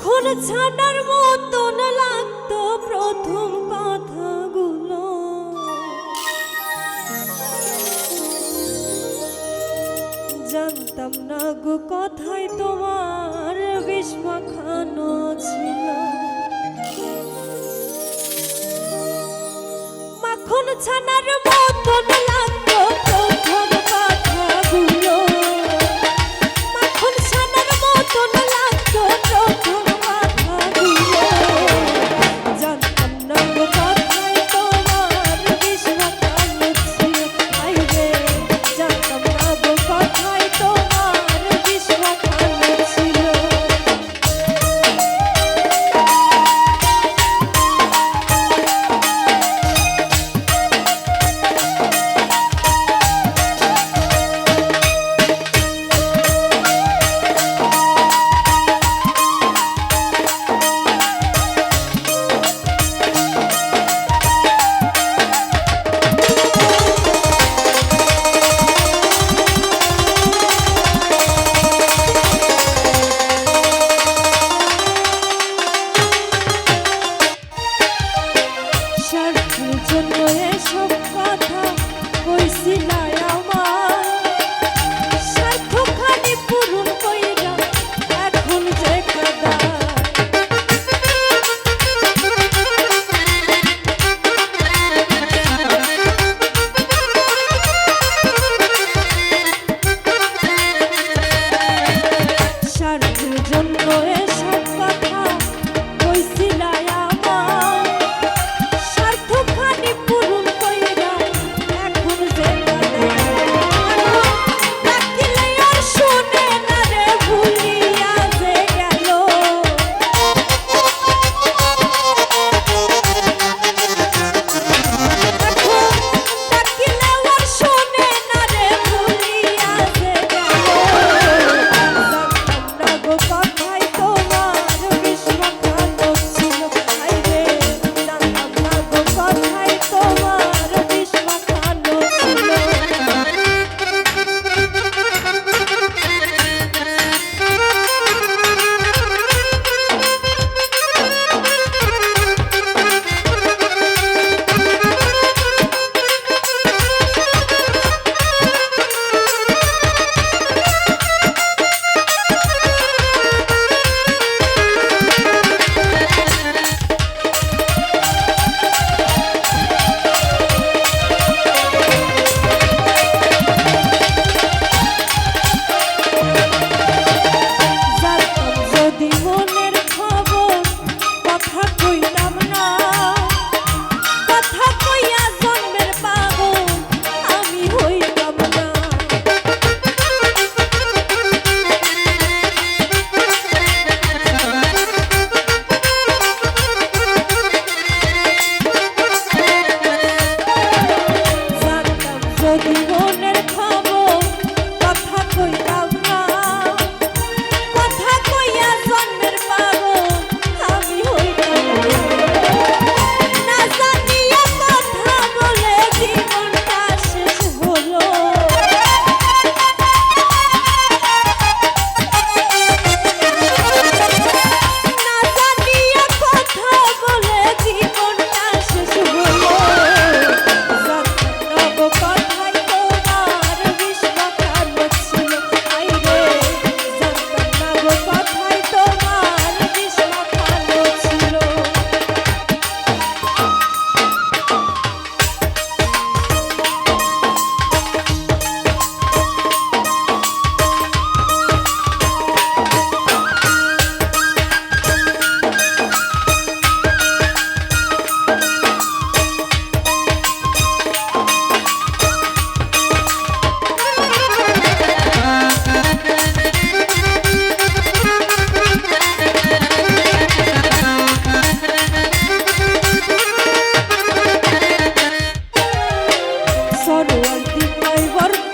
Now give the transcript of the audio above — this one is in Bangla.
মাখন ছানার মতন লাগতো প্রথম কথাগুলো। জানতাম না গো কথায় তোমার বিষ মাখানো ছিল। মাখন ছানার মতন লাগতো সরোয়ার দিপাই বর্ত